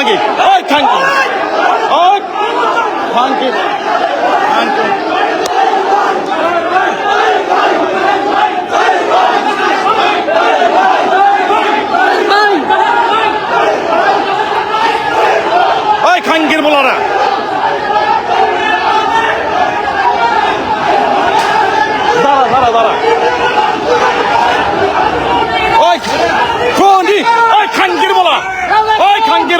ভাঙি ওই ইউ ওই ইউ খাঙ্কি ওই খাঙ্কির বলারা দাঁড়া দাঁড়া দাঁড়া ওই কোনি ওই খাঙ্কির বলা ওই খাঙ্কির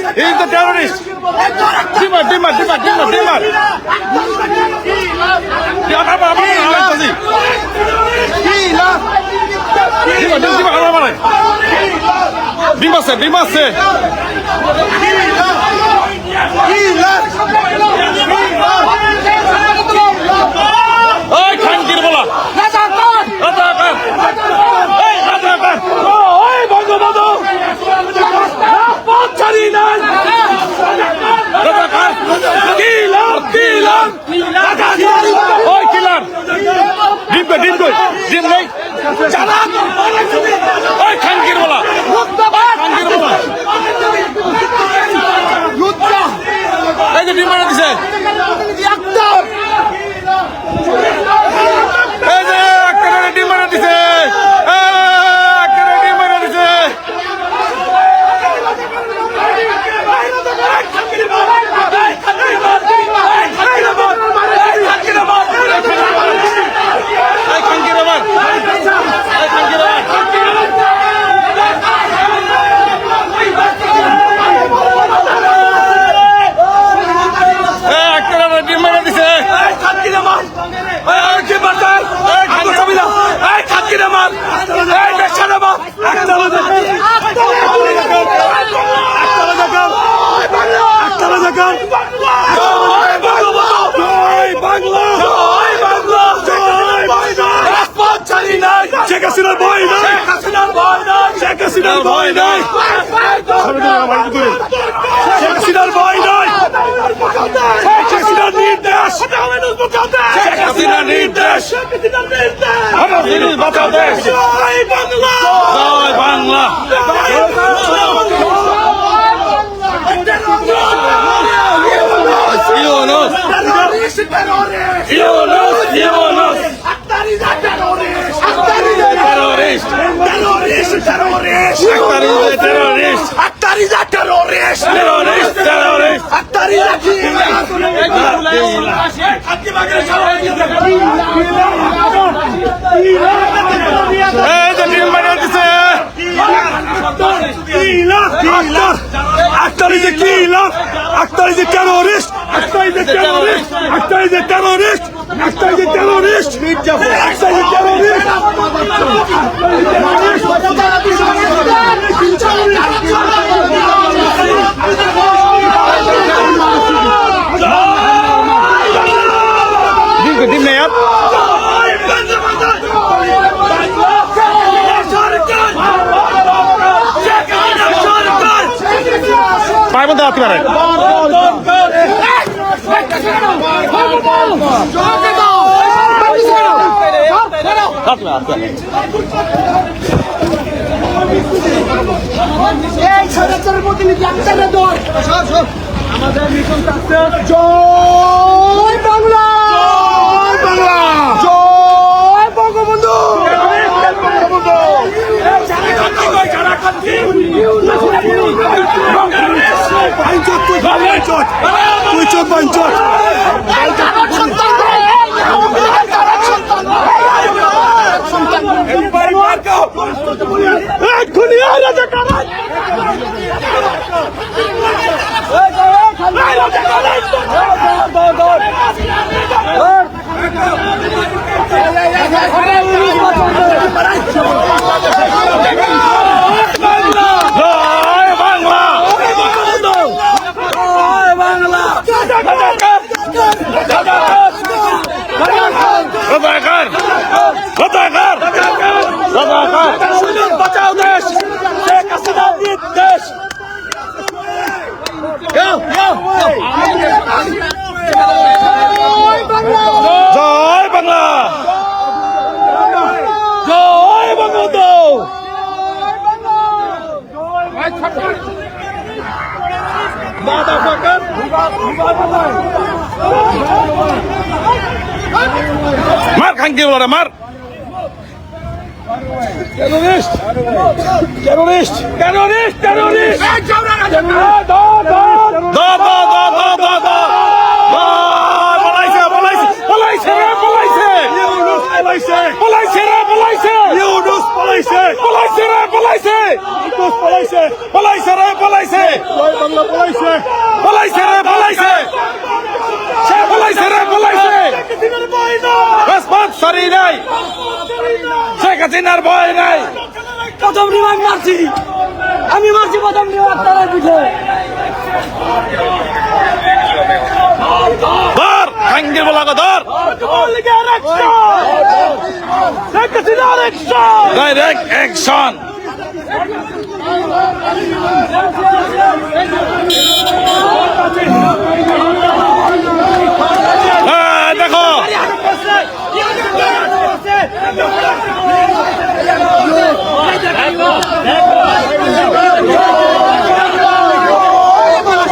He's the terrorist. Dimar, dimar, dimar, dimar, dimar. Apa apa apa apa apa sih? Dimar, dimar, dimar, apa apa? Dimar se, dimar se. ওই খানকির বলা রাজাকার এই রাজাকার ওই বঙ্গবন্ধু পৌঁছারি নাই রাজাকার কিলার কিলার ওই কিলার ডিম কই ডিম কই ডিম নেই ওই খানকির বলা খানকির বলা এই যে ডিম বানা দিছে এই যে একটা ডিম বানা দিছে একটা ডিম বানা দিছে এই খানকির আবার এই খানকির আবার এই একটা ডিম বানা দিছে শেখ হাসিনার ভয় নাই। শেখ হাসিনার ভয় নাই। শেখ হাসিনার ভয় নাই। শেখ হাসিনার নির্দেশ। শেখ হাসিনার নির্দেশ। জিনিস বাঁচাও দেশ জয় বাংলা। জয় Bangla. Yunus Yunus Yunus Terrorist, terrorist, terrorist Akhtar is a terrorist. Akhtar is a দিছে Killer, killer. Akhtar is a killer. Akhtar is a terrorist. Akhtar is a terrorist. Akhtar is a terrorist. Akhtar is a terrorist. Akhtar is a terrorist. ডিম কই ডিম নেই আমাদের mission জয় বাংলা জয় বাংলা জয় বঙ্গবন্ধু তুই চোখ বাইঞ্চট এক্ষুনি আয় রাজা কারাই জয় বাংলা রাজাকার রাজাকার রাজাকার বাঁচাও দেশ শেখ হাসিনা দেশ জয় বাংলা জয় বঙ্গবন্ধু মার খাঙ্কি বলে মার। Terrorist terrorist terrorist terrorist. পলাইছে পলাইছে পলাইছে রে পলাইছে পলাইছে পলাইছে পলাইছে বাংলা পলাইছে পলাইছে রে পলাইছে সে পলাইছে রে পলাইছে রাজপথ সরি নাই। শেখ হাসিনার ভয় নাই। প্রথম রিমান্ড মারছি। আমি মারছি প্রথম রিমান্ড তারা পিঠে ধর খাঙ্গি বলা ধর। ডাইরেক্ট অ্যাকশন দেখো।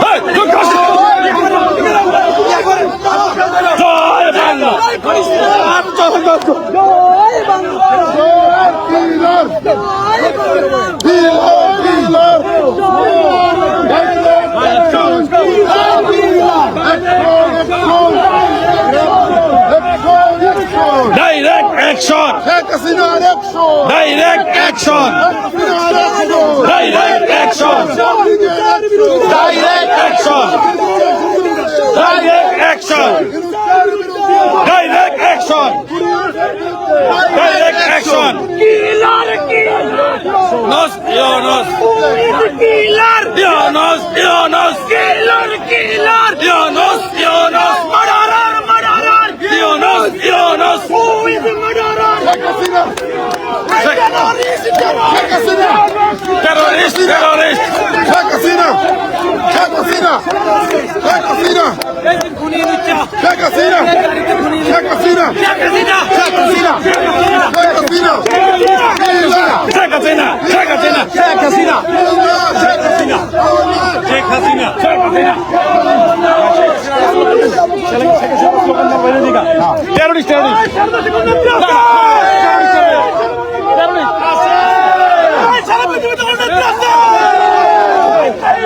এই, চুপ কর। জয় Bangla direct action direct action direct action direct action direct action direct action direct action Nos, Dionos, Dionos, Dionos, Killer, Killer, Dionos, Terrorist, terrorist, Sheikh Hasina, Sheikh Hasina, Sheikh Hasina, Sheikh Hasina, Sheikh Hasina. Terrorist, terrorist. Sheikh Hasina, Sheikh Hasina, Sheikh Hasina.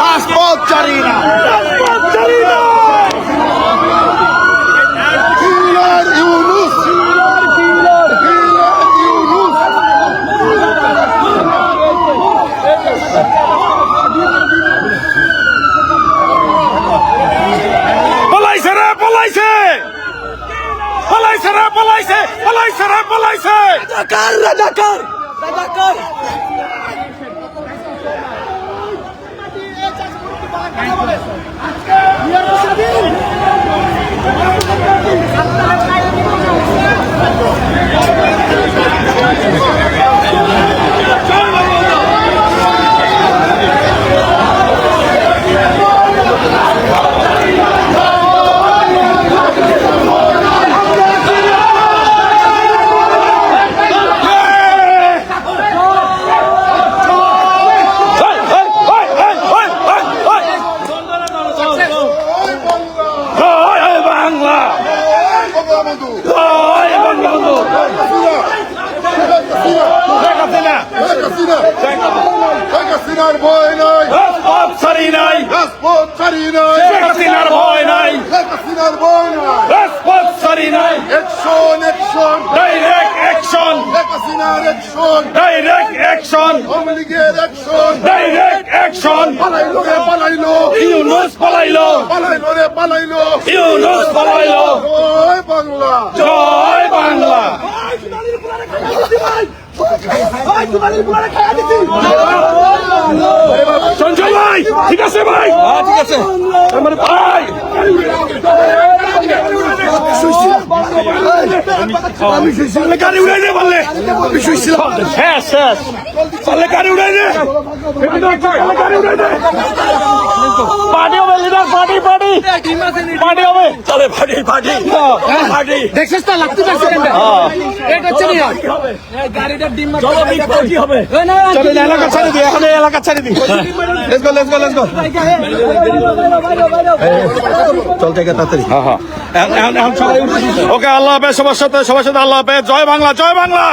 Passport চারি না কিলার ইউনুস কিলার ইউনুস পলাইছে রে পলাইছে পলাইছে রে পলাইছে পলাইছে রে পলাইছে রাজাকার রাজাকার রাজাকার এই, এই, এই, এই, এই, এই, এই। জয় হে বাংলা বঙ্গবন্ধু জয় বঙ্গবন্ধু শেখ হাসিনা শেখ হাসিনা শেখ হাসিনা শেখ হাসিনার ভয় নাই ছাড়ি নাই রাজপথ ছাড়ি নাই শেখ হাসিনার ভয় নাই শেখ হাসিনার বই নাই রাজপথ ছাড়ি নাই action action direct action Sheikh action direct action Awami লীগের একশন ডাইরেক্ট অ্যাকশন পালাইলো রে পালাইলো। ইউনুস পালাইলো। পালাইলো রে পালাইলো। ইউনুস পালাইলো। জয় বাংলা। জয় বাংলা। সঞ্জয় ভাই ঠিক আছে ভাই? ঠিক আছে। মানে ভাই। পারলে গাড়ি উড়াই দে পারলে। আমি শুয়েছিলাম শেষ শেষ। পারলে গাড়ি উড়াই দে। গাড়ি উড়াই দে। পার্টি হবে লিডার পার্টি পার্টি। পার্টি হবে। চলে পার্টি পার্টি। পার্টি। দেখছিস তো লাগতে পারছে কেন এটা হচ্ছে নিয়ে চলো বিগ পার্টি হবে। চলো এলাকা ছাড়ি দিই এখন এলাকা ছাড়ি দিই। Let's go let's go let's go চল থেকে তাড়াতাড়ি। হ্যাঁ হ্যাঁ। এখন এখন সবাই ওকে আল্লাহ হাফেজ সবার সাথে সবার সাথে আল্লাহ হাফেজ। জয় বাংলা জয় বাংলা।